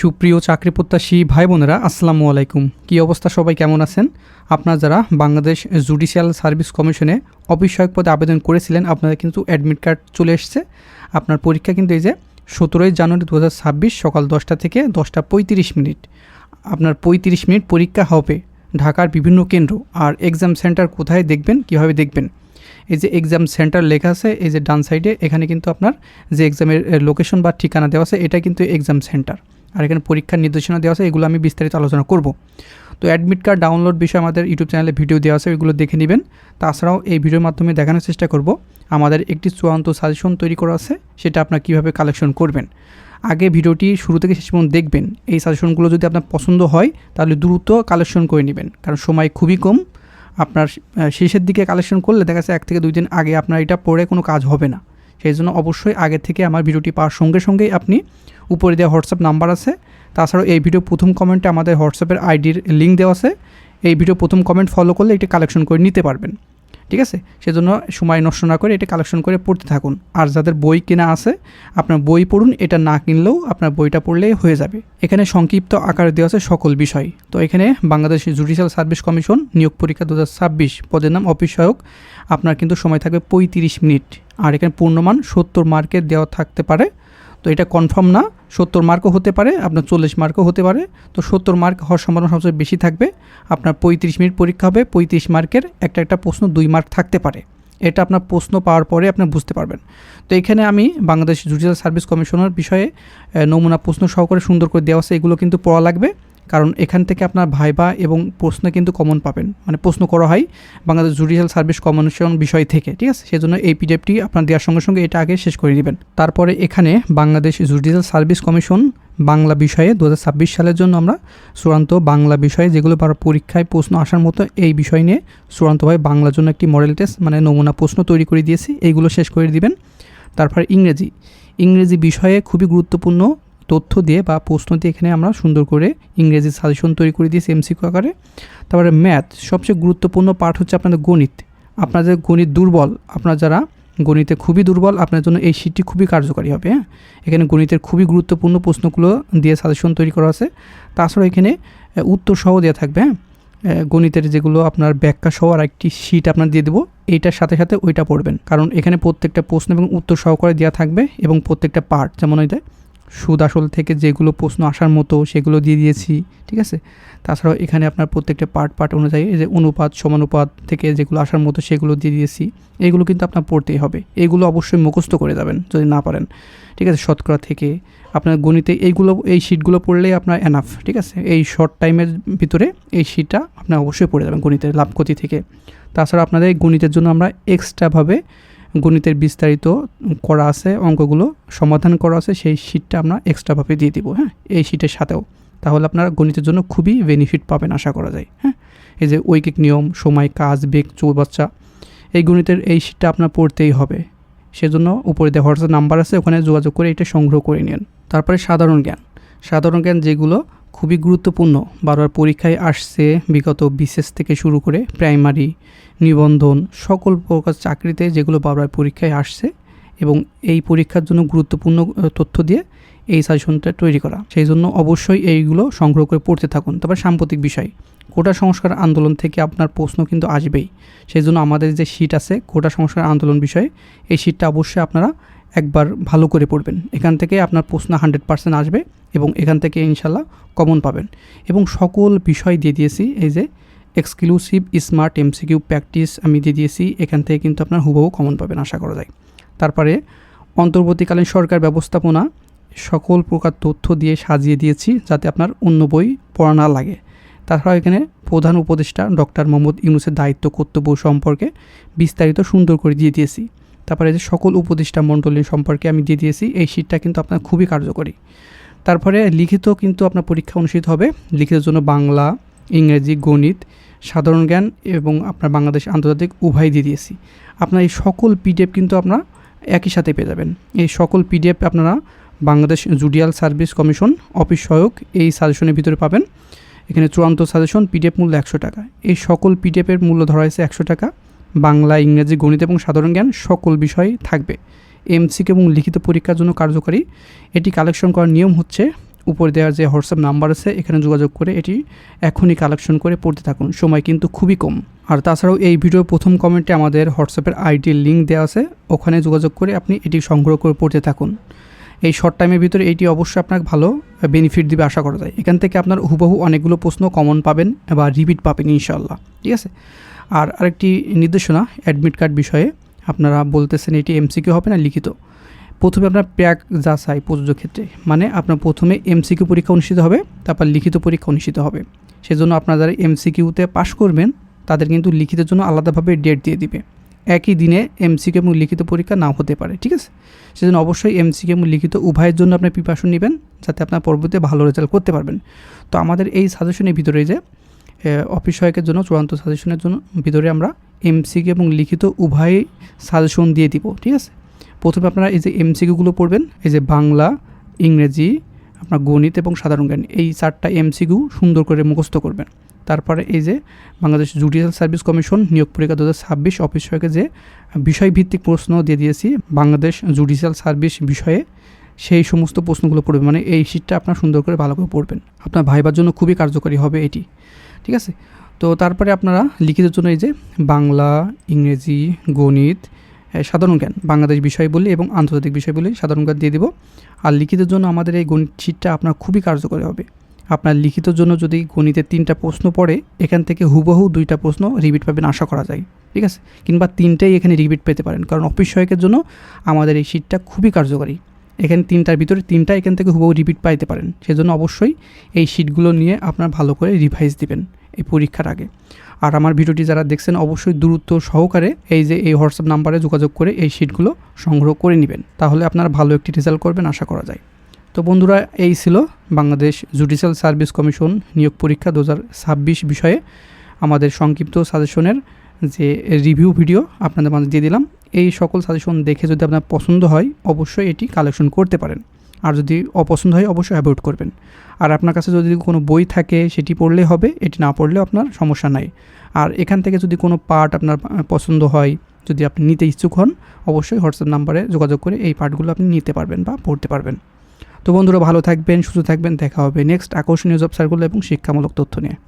সুপ্রিয় চাকরি প্রত্যাশী ভাই বোনেরা আসসালামু আলাইকুম। কী অবস্থা? সবাই কেমন আছেন? আপনারা যারা বাংলাদেশ জুডিশিয়াল সার্ভিস কমিশনে অফিস সহায়ক পদে আবেদন করেছিলেন, আপনাদের কিন্তু অ্যাডমিট কার্ড চলে এসছে। আপনার পরীক্ষা কিন্তু এই যে সতেরোই জানুয়ারি দু হাজার ছাব্বিশ সকাল দশটা থেকে দশটা পঁয়ত্রিশ মিনিট। আপনার পঁয়ত্রিশ মিনিট পরীক্ষা হবে ঢাকার বিভিন্ন কেন্দ্র। আর এক্সাম সেন্টার কোথায় দেখবেন, কীভাবে দেখবেন? এই যে এক্সাম সেন্টার লেখা আছে, এই যে ডান সাইডে এখানে কিন্তু আপনার যে এক্সামের লোকেশন বা ঠিকানা দেওয়া আছে, এটা কিন্তু এক্সাম সেন্টার আর এখানে পরীক্ষার নির্দেশনা দেওয়া আছে, এগুলো আমি বিস্তারিত আলোচনা করব। তো অ্যাডমিট কার্ড ডাউনলোড বিষয়ে আমাদের ইউটিউব চ্যানেলে ভিডিও দেওয়া আছে, ওইগুলো দেখে নেবেন। তাছাড়াও এই ভিডিওর মাধ্যমে দেখানোর চেষ্টা করব, আমাদের একটি চূড়ান্ত সাজেশন তৈরি করা আছে, সেটা আপনার কীভাবে কালেকশন করবেন। আগে ভিডিওটি শুরু থেকে শেষ পর্যন্ত দেখবেন, এই সাজেশনগুলো যদি আপনার পছন্দ হয়, তাহলে দ্রুত কালেকশন করে নেবেন, কারণ সময় খুবই কম। আপনার শেষের দিকে কালেকশন করলে দেখা যাচ্ছে এক থেকে দুই দিন আগে আপনার এটা পড়ে কোনো কাজ হবে না। সেই জন্য অবশ্যই আগে থেকে আমার ভিডিওটি পাওয়ার সঙ্গে সঙ্গেই আপনি উপরে দেওয়া হোয়াটসঅ্যাপ নাম্বার আছে। তাছাড়াও এই ভিডিও প্রথম কমেন্টে আমাদের হোয়াটসঅ্যাপের আইডির লিঙ্ক দেওয়া আছে। এই ভিডিও প্রথম কমেন্ট ফলো করলে এটি কালেকশন করে নিতে পারবেন। ঠিক আছে? সেজন্য সময় নষ্ট না করে এটা কালেকশন করে পড়তে থাকুন। আর যাদের বই কেনা আছে, আপনার বই পড়ুন, এটা না কিনলেও আপনার বইটা পড়লেই হয়ে যাবে। এখানে সংক্ষিপ্ত আকারে দেওয়া আছে সকল বিষয়। তো এখানে বাংলাদেশ জুডিশিয়াল সার্ভিস কমিশন নিয়োগ পরীক্ষা দু হাজার ছাব্বিশ, পদের নাম অফিস সহায়ক। আপনার কিন্তু সময় থাকবে পঁয়ত্রিশ মিনিট। আর এখানে পূর্ণমান সত্তর মার্কের দেওয়া থাকতে পারে। এটা কনফার্ম না, সত্তর মার্কও হতে পারে, আপনার চল্লিশ মার্কও হতে পারে, তো সত্তর মার্ক হওয়ার সম্ভাবনা সবচেয়ে বেশি থাকবে, আপনার পঁয়ত্রিশ মিনিট পরীক্ষা হবে, পঁয়ত্রিশ মার্কের একটা একটা প্রশ্ন দুই মার্ক থাকতে পারে, এটা আপনার প্রশ্ন পাওয়ার পরে আপনি বুঝতে পারবেন, তো এখানে আমি বাংলাদেশ জুডিশিয়াল সার্ভিস কমিশনের বিষয়ে নমুনা প্রশ্ন সহকারে সুন্দর করে দেওয়া আছে, এগুলো কিন্তু পড়া লাগবে কারণ এখান থেকে আপনার ভাইবা এবং প্রশ্ন কিন্তু কমন পাবেন। মানে প্রশ্ন করা হয় বাংলাদেশ জুডিশিয়াল সার্ভিস কমিশন বিষয় থেকে, ঠিক আছে? সেজন্য এই পিডিএফটি আপনার দেওয়ার সঙ্গে সঙ্গে এটা আগে শেষ করে নেবেন। তারপরে এখানে Bangladesh judicial service commission Bangla বিষয়ে দু হাজার ছাব্বিশ সালের জন্য আমরা চূড়ান্ত বাংলা বিষয়ে যেগুলো পরীক্ষায় প্রশ্ন আসার মতো এই বিষয় নিয়ে চূড়ান্তভাবে বাংলার জন্য একটি মডেল টেস্ট মানে নমুনা প্রশ্ন তৈরি করে দিয়েছি। এইগুলো শেষ করে দিবেন। তারপর ইংরেজি। ইংরেজি বিষয়ে খুবই গুরুত্বপূর্ণ তথ্য দিয়ে বা প্রশ্ন দিয়ে এখানে আমরা সুন্দর করে ইংরেজি সাজেশন তৈরি করে দিয়েছি এমসিকিউ আকারে। তারপরে ম্যাথ সবচেয়ে গুরুত্বপূর্ণ পার্ট হচ্ছে আপনাদের গণিত। আপনাদের গণিত দুর্বল আপনারা যারা গণিতে খুবই দুর্বল আপনার জন্য এই শীটটি খুবই কার্যকারী হবে হ্যাঁ? এখানে গণিতের খুবই গুরুত্বপূর্ণ প্রশ্নগুলো দিয়ে সাজেশন তৈরি করা আছে। তাছাড়া এখানে আহ, উত্তর সহ দেওয়া থাকবে হ্যাঁ? গণিতের যেগুলো আপনার ব্যাখ্যা সহ আর একটি শীট আপনার দিয়ে দেবো এইটার সাথে সাথে ওইটা পড়বেন। কারণ এখানে প্রত্যেকটা প্রশ্ন এবং উত্তর সহকারে দেওয়া থাকবে এবং প্রত্যেকটা পার্ট যেমন ওই দেয় সুদ আসল থেকে যেগুলো প্রশ্ন আসার মতো সেগুলো দিয়ে দিয়েছি, ঠিক আছে? তাছাড়াও এখানে আপনার প্রত্যেকটা পার্ট পার্ট অনুযায়ী এই যে অনুপাত, সমানুপাত থেকে যেগুলো আসার মতো সেগুলো দিয়ে দিয়েছি, এগুলো কিন্তু আপনার পড়তেই হবে। এইগুলো অবশ্যই মুখস্থ করে যাবেন যদি না পারেন, ঠিক আছে? শতকরা থেকে আপনার গণিতে এইগুলো, এই শিটগুলো পড়লেই আপনার এনাফ ঠিক আছে? এই শর্ট টাইমের ভিতরে এই শিটটা আপনার অবশ্যই পড়ে যাবেন গণিতের লাভ ক্ষতি থেকে। তাছাড়া আপনাদের গণিতের জন্য আমরা এক্সট্রাভাবে গণিতের বিস্তারিত করা আছে, অঙ্কগুলো সমাধান করা আছে, সেই শিটটা আমরা এক্সট্রাভাবে দিয়ে দিব হ্যাঁ? এই শিটের সাথেও। তাহলে আপনারা গণিতের জন্য খুবই বেনিফিট পাবেন, আশা করা যায় হ্যাঁ? এই যে ঐকিক নিয়ম, সময়, কাজ, বেগ, চৌবাচ্চা, এই গণিতের এই শিটটা আপনার পড়তেই হবে। সেজন্য উপরে দেওয়া হোয়াটসঅ্যাপ নাম্বার আছে, ওখানে যোগাযোগ করে এটা সংগ্রহ করে নিন। তারপরে সাধারণ জ্ঞান। সাধারণ জ্ঞান যেগুলো খুবই গুরুত্বপূর্ণ, বারবার পরীক্ষায় আসছে, বিগত বিশেষ থেকে শুরু করে প্রাইমারি, নিবন্ধন, সকল প্রকার চাকরিতে যেগুলো বারবার পরীক্ষায় আসছে এবং এই পরীক্ষার জন্য গুরুত্বপূর্ণ তথ্য দিয়ে এই সাজেশনটা তৈরি করা। সেই জন্য অবশ্যই এইগুলো সংগ্রহ করে পড়তে থাকুন। তারপর সাম্প্রতিক বিষয়, কোটা সংস্কার আন্দোলন থেকে আপনার প্রশ্ন কিন্তু আসবেই। সেই জন্য আমাদের যে শীট আছে কোটা সংস্কার আন্দোলন বিষয়ে, এই শীটটা অবশ্যই আপনারা একবার ভালো করে পড়বেন। এখান থেকে আপনার প্রশ্ন হান্ড্রেড পার্সেন্ট আসবে এবং এখান থেকে ইনশাল্লাহ কমন পাবেন। এবং সকল বিষয় দিয়ে দিয়েছি, এই যে এক্সক্লুসিভ স্মার্ট এমসিকিউ প্র্যাকটিস আমি দিয়ে দিয়েছি, এখান থেকে কিন্তু আপনার হুবহু কমন পাবেন আশা করা যায়। তারপরে অন্তর্বর্তীকালীন সরকার ব্যবস্থাপনা, সকল প্রকার তথ্য দিয়ে সাজিয়ে দিয়েছি যাতে আপনার অন্য বই পড়া না লাগে। তাছাড়া এখানে প্রধান উপদেষ্টা ডক্টর মোহাম্মদ ইউনুসের দায়িত্ব কর্তব্য সম্পর্কে বিস্তারিত সুন্দর করে দিয়ে দিয়েছি। তারপরে যে সকল উপদেষ্টা মণ্ডলী সম্পর্কে আমি দিয়ে দিয়েছি, এই শীটটা কিন্তু আপনার খুবই কার্যকরী। তারপরে লিখিত কিন্তু আপনার পরীক্ষা অনুষ্ঠিত হবে। লিখিতের জন্য বাংলা, ইংরেজি, গণিত, সাধারণ জ্ঞান এবং আপনার বাংলাদেশ আন্তর্জাতিক উভয় দিয়ে দিয়েছি। আপনার এই সকল পিডিএফ কিন্তু আপনার একই সাথে পেয়ে যাবেন। এই সকল পিডিএফ আপনারা Bangladesh judicial service commission office সহায়ক এই সাজেশনের ভিতরে পাবেন। এখানে চূড়ান্ত সাজেশন পিডিএফ মূল্য একশো টাকা। এই সকল পিডিএফের মূল্য ধরা হয়েছে একশো টাকা। বাংলা, ইংরেজি, গণিত এবং সাধারণ জ্ঞান সকল বিষয় থাকবে। এমসিকে এবং লিখিত পরীক্ষার জন্য কার্যকরী। এটি কালেকশন করার নিয়ম হচ্ছে, উপরে দেওয়ার যে হোয়াটসঅ্যাপ নাম্বার আছে, এখানে যোগাযোগ করে এটি এখনই কালেকশন করে পড়তে থাকুন। সময় কিন্তু খুবই কম। আর তাছাড়াও এই ভিডিওর প্রথম কমেন্টে আমাদের হোয়াটসঅ্যাপের আইডির লিঙ্ক দেওয়া আছে, ওখানে যোগাযোগ করে আপনি এটি সংগ্রহ করে পড়তে থাকুন। এই শর্ট টাইমের ভিতরে এটি অবশ্যই আপনাকে ভালো বেনিফিট দিবে আশা করা যায়। এখান থেকে আপনার হুবহু অনেকগুলো প্রশ্ন কমন পাবেন বা রিপিট পাবেন ইনশাল্লাহ ঠিক আছে? আর আরেকটি নির্দেশনা অ্যাডমিট কার্ড বিষয়ে আপনারা বলতেছেন এটি এমসিকিউ হবে না, লিখিত। প্রথমে আপনার প্যাক যা চাই প্রযোজ্য ক্ষেত্রে মানে আপনার প্রথমে এমসিকিউ পরীক্ষা অনুষ্ঠিত হবে, তারপর লিখিত পরীক্ষা অনুষ্ঠিত হবে। সেজন্য আপনারা যারা এমসিকিউতে পাশ করবেন, তাদের কিন্তু লিখিতের জন্য আলাদাভাবে ডেট দিয়ে দিবে। একই দিনে এমসিকিউ এবং লিখিত পরীক্ষা নাও হতে পারে, ঠিক আছে? সেজন্য অবশ্যই এমসিকিউ এবং লিখিত উভয়ের জন্য আপনি প্রিপারেশন নেবেন, যাতে আপনার পরবর্তীতে ভালো রেজাল্ট করতে পারবেন। তো আমাদের এই সাজেশনের ভিতরে যে অফিস সহায়কের জন্য, চূড়ান্ত সাজেশনের জন্য, ভিতরে আমরা এমসিকিউ এবং লিখিত উভয় সাজেশন দিয়ে দিব, ঠিক আছে? প্রথমে আপনারা এই যে এমসিকিউগুলো পড়বেন, এই যে বাংলা, ইংরেজি, আপনার গণিত এবং সাধারণ জ্ঞান, এই চারটা এমসিকিউ সুন্দর করে মুখস্থ করবেন। তারপরে এই যে বাংলাদেশ জুডিশিয়াল সার্ভিস কমিশন নিয়োগ পরীক্ষা দু হাজার ছাব্বিশ অফিস সহায়কে যে বিষয়ভিত্তিক প্রশ্ন দিয়ে দিয়েছি, বাংলাদেশ জুডিশিয়াল সার্ভিস বিষয়ে, সেই সমস্ত প্রশ্নগুলো পড়বেন। মানে এই শীটটা আপনার সুন্দর করে ভালো করে পড়বেন। আপনার ভাইবার জন্য খুবই কার্যকরী হবে এটি। ঠিক আছে? তো তারপরে আপনারা লিখিত জন্য এই যে বাংলা, ইংরেজি, গণিত সাধারণ জ্ঞান, বাংলাদেশ বিষয় বলি এবং আন্তর্জাতিক বিষয় বলি সাধারণ জ্ঞান দিয়ে দিব। আর লিখিতের জন্য আমাদের এই গণিত শীটটা আপনার খুবই কার্যকরী হবে। আপনার লিখিত জন্য যদি গণিতের তিনটা প্রশ্ন পড়ে, এখান থেকে হুবহু দুইটা প্রশ্ন রিপিট পাবেন আশা করা যায়। ঠিক আছে? কিংবা তিনটেই এখানে রিপিট পেতে পারেন। কারণ অফিস সহায়কের জন্য আমাদের এই শীটটা খুবই কার্যকরী। এখানে তিনটার ভিতরে তিনটা এখান থেকে হুবহু রিপিট পাইতে পারেন। সেজন্য অবশ্যই এই শিটগুলো নিয়ে আপনার ভালো করে রিভাইজ দিবেন এই পরীক্ষার আগে। আর আমার ভিডিওটি যারা দেখছেন, অবশ্যই দূরত্ব সহকারে এই যে এই হোয়াটসঅ্যাপ নাম্বারে যোগাযোগ করে এই শিটগুলো সংগ্রহ করে নেবেন। তাহলে আপনারা ভালো একটি রেজাল্ট করবেন, আশা করা যায়। তো বন্ধুরা, এই ছিল বাংলাদেশ জুডিশিয়াল সার্ভিস কমিশন নিয়োগ পরীক্ষা দু হাজার ছাব্বিশ বিষয়ে আমাদের সংক্ষিপ্ত সাজেশনের যে রিভিউ ভিডিও আপনাদের মাঝে দিয়ে দিলাম। এই সকল সাজেশন দেখে যদি আপনার পছন্দ হয়, অবশ্যই এটি কালেকশন করতে পারেন। আর যদি অপছন্দ হয়, অবশ্যই অ্যাভয়েড করবেন। আর আপনার কাছে যদি কোনো বই থাকে, সেটি পড়লে হবে, এটি না পড়লেও আপনার সমস্যা নাই। আর এখান থেকে যদি কোনো পার্ট আপনার পছন্দ হয়, যদি আপনি নিতে ইচ্ছুক হন, অবশ্যই হোয়াটসঅ্যাপ নাম্বারে যোগাযোগ করে এই পার্টগুলো আপনি নিতে পারবেন বা পড়তে পারবেন। তো বন্ধুরা, ভালো থাকবেন, সুস্থ থাকবেন। দেখা হবে নেক্সট আকর্ষণীয় জব সার্কুল এবং শিক্ষামূলক তথ্য নিয়ে।